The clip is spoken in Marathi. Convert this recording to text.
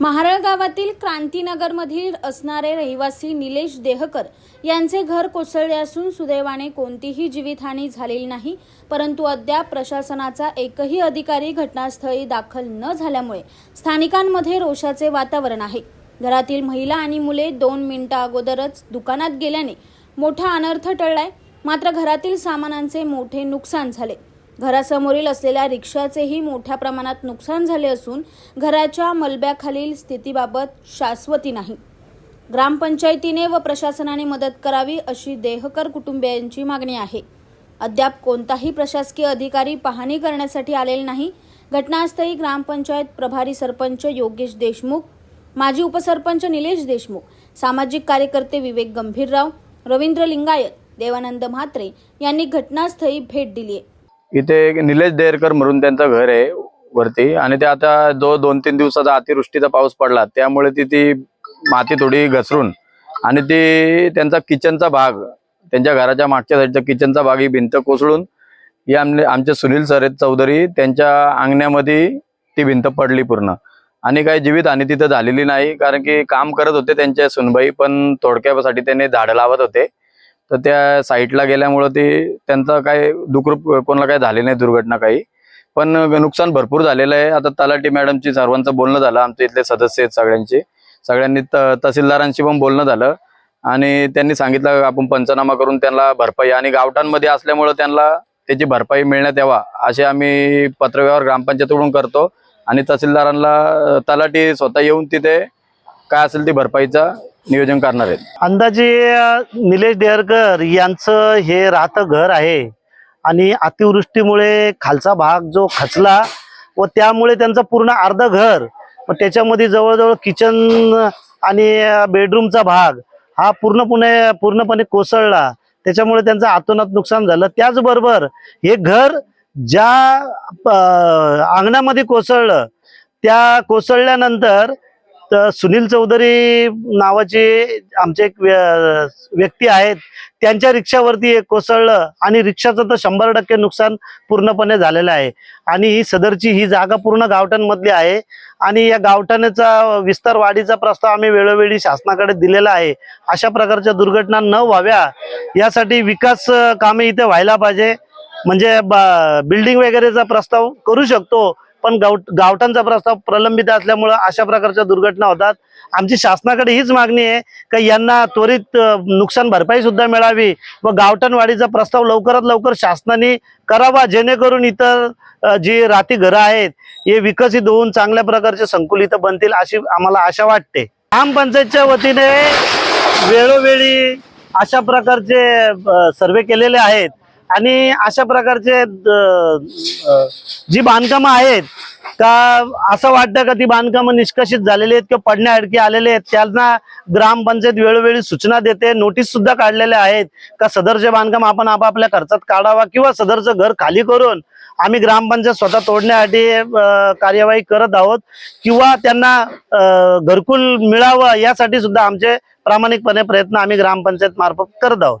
महारळ गावातील क्रांतीनगरमधील असणारे रहिवासी निलेश देहकर यांचे घर कोसळले असून सुदैवाने कोणतीही जीवितहानी झालेली नाही परंतु अद्याप प्रशासनाचा एकही अधिकारी घटनास्थळी दाखल न झाल्यामुळे स्थानिकांमध्ये रोषाचे वातावरण आहे. घरातील महिला आणि मुले दोन मिनिटं अगोदरच दुकानात गेल्याने मोठा अनर्थ टळलाय मात्र घरातील सामानांचे मोठे नुकसान झाले. घरासमोरील असलेल्या रिक्षाचेही मोठ्या प्रमाणात नुकसान झाले असून घराच्या मलब्याखालील स्थितीबाबत शाश्वती नाही. ग्रामपंचायतीने व प्रशासनाने मदत करावी अशी देहकर कुटुंबियांची मागणी आहे. अद्याप कोणताही प्रशासकीय अधिकारी पाहणी करण्यासाठी आलेले नाही. घटनास्थळी ग्रामपंचायत प्रभारी सरपंच योगेश देशमुख माजी उपसरपंच निलेश देशमुख सामाजिक कार्यकर्ते विवेक गंभीरराव रवींद्र लिंगायत देवानंद म्हात्रे यांनी घटनास्थळी भेट दिली आहे इथे एक निलेश देरकर म्हणून त्यांचं घर आहे वरती. आणि ते आता जो दोन तीन दिवसाचा अतिवृष्टीचा पाऊस पडला. त्यामुळे ती ती माती थोडी घसरून आणि ती त्यांचा किचनचा भाग त्यांच्या घराच्या मागच्या साईडचा किचनचा भाग ही भिंत कोसळून ही आमचे सुनील सर चौधरी त्यांच्या अंगण्यामध्ये ती भिंत पडली पूर्ण. आणि काही जीवितहानी तिथं झालेली नाही कारण की काम करत होते त्यांच्या सुनबाई पण थोडक्यासाठी त्यांनी झाडं लावत होते. तर त्या साईटला गेल्यामुळं ते त्यांचं काय दुखरूप कोणाला काय झाले नाही दुर्घटना काही. पण नुकसान भरपूर झालेलं आहे. आता तलाटी मॅडमची सर्वांचं बोलणं झालं. आमच्या इथले सदस्य आहेत सगळ्यांचे. सगळ्यांनी त तहसीलदारांशी पण बोलणं झालं. आणि त्यांनी सांगितलं आपण पंचनामा करून त्यांना भरपाई. आणि गावठांमध्ये असल्यामुळं त्यांना त्याची भरपाई मिळण्यात यावा असे आम्ही पत्रव्यवहार ग्रामपंचायतीकडून करतो. आणि तहसीलदारांना तलाटी तलाठी स्वतः येऊन तिथे काय असेल ती भरपाईचा नियोजन करणार आहेत. अंदाजे निलेश देहरकर यांचं हे राहतं घर आहे आणि अतिवृष्टीमुळे खालचा भाग जो खचला व त्यामुळे त्यांचं पूर्ण अर्ध घर व त्याच्यामध्ये जवळजवळ किचन आणि बेडरूमचा भाग हा पूर्णपणे पूर्णपणे कोसळला. त्याच्यामुळे त्यांचं आतोनात नुकसान झालं. त्याचबरोबर हे घर ज्या अंगणामध्ये कोसळलं त्या कोसळल्यानंतर तर सुनील चौधरी नावाचे आमचे एक व्यक्ती आहेत. त्यांच्या रिक्षावरती एक कोसळलं आणि रिक्षाचं तर शंभर टक्के नुकसान पूर्णपणे झालेलं आहे. आणि ही सदरची ही जागा पूर्ण गावठाणमधली आहे. आणि या गावठाणाचा विस्तार वाढीचा प्रस्ताव आम्ही वेळोवेळी शासनाकडे दिलेला आहे. अशा प्रकारच्या दुर्घटना न व्हाव्या यासाठी विकास कामे इथे व्हायला पाहिजे. म्हणजे बिल्डिंग वगैरेचा प्रस्ताव करू शकतो. पण गाव गावठांचा प्रस्ताव प्रलंबित असल्यामुळं अशा प्रकारच्या दुर्घटना होतात. आमची शासनाकडे हीच मागणी आहे का यांना त्वरित नुकसान भरपाई सुद्धा मिळावी व गावठणवाढीचा प्रस्ताव लवकरात लवकर शासनाने करावा जेणेकरून इतर जी राती घरं आहेत हे विकसित होऊन चांगल्या प्रकारचे संकुलित बनतील अशी आम्हाला आशा वाटते. ग्रामपंचायतच्या वतीने वेळोवेळी अशा प्रकारचे सर्वे केलेले आहेत. आणि अशा प्रकारचे जी बांधकामं आहेत का असं वाटतं का ती बांधकामं निष्कषित झालेली आहेत किंवा पडण्याअडकी आलेले आहेत त्यांना ग्रामपंचायत वेळोवेळी सूचना देते नोटीस सुद्धा काढलेल्या आहेत का सदरचे बांधकाम आपण आपापल्या खर्चात काढावा किंवा सदरचं घर खाली करून आम्ही ग्रामपंचायत स्वतः तोडण्यासाठी कार्यवाही करत आहोत किंवा त्यांना घरकुल मिळावं यासाठी सुद्धा आमचे प्रामाणिकपणे प्रयत्न आम्ही ग्रामपंचायत मार्फत करत आहोत.